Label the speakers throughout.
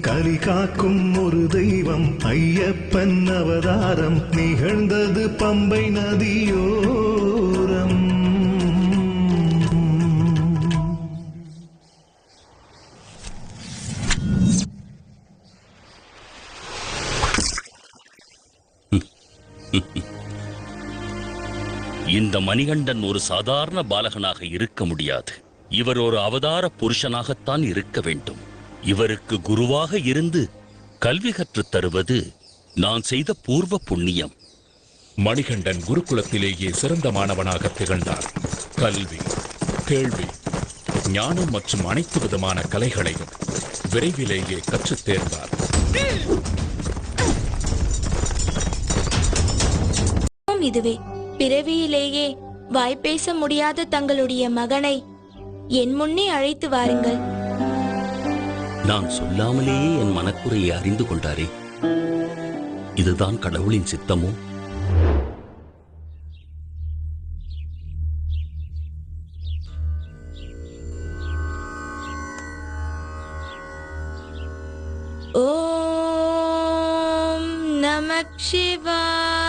Speaker 1: கலி காக்கும் ஒரு தெய்வம் ஐயப்பன் அவதாரம் நிகழ்ந்தது பம்பை நதியோரம்.
Speaker 2: இந்த மணிகண்டன் ஒரு சாதாரண பாலகனாக இருக்க முடியாது. இவர் ஒரு அவதார புருஷனாகத்தான் இருக்க வேண்டும். இவருக்கு குருவாக இருந்து கல்வி கற்றுத் தருவது நான் செய்த பூர்வ புண்ணியம்.
Speaker 3: மணிகண்டன் குருகுலத்திலேயே சிறந்த மாணவனாக திகழ்ந்தார். கல்வி கேள்வி ஞானம் மற்றும் அனைத்து விதமான கலைகளையும் விரைவிலேயே கற்றுத் தேர்ந்தார்.
Speaker 4: ஆம், இதுவே. பிறவியிலேயே வாய்ப்பேச முடியாத தங்களுடைய மகனை என் முன்னே அழைத்து வாருங்கள்.
Speaker 2: நான் சொல்லாமலேயே என் மனக்குறையை அறிந்து கொண்டாரே. இதுதான் கடவுளின் சித்தமோ?
Speaker 4: ஓம் நமக் சிவா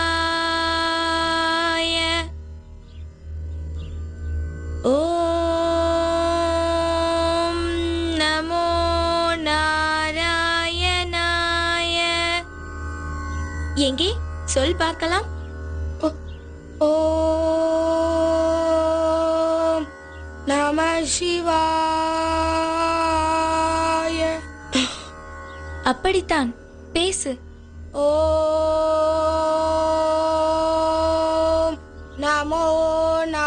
Speaker 4: எங்கே? சொல் பார்க்கலாம். ஓ நம சிவாய. அப்படித்தான். பேசு. ஓ நமோ நா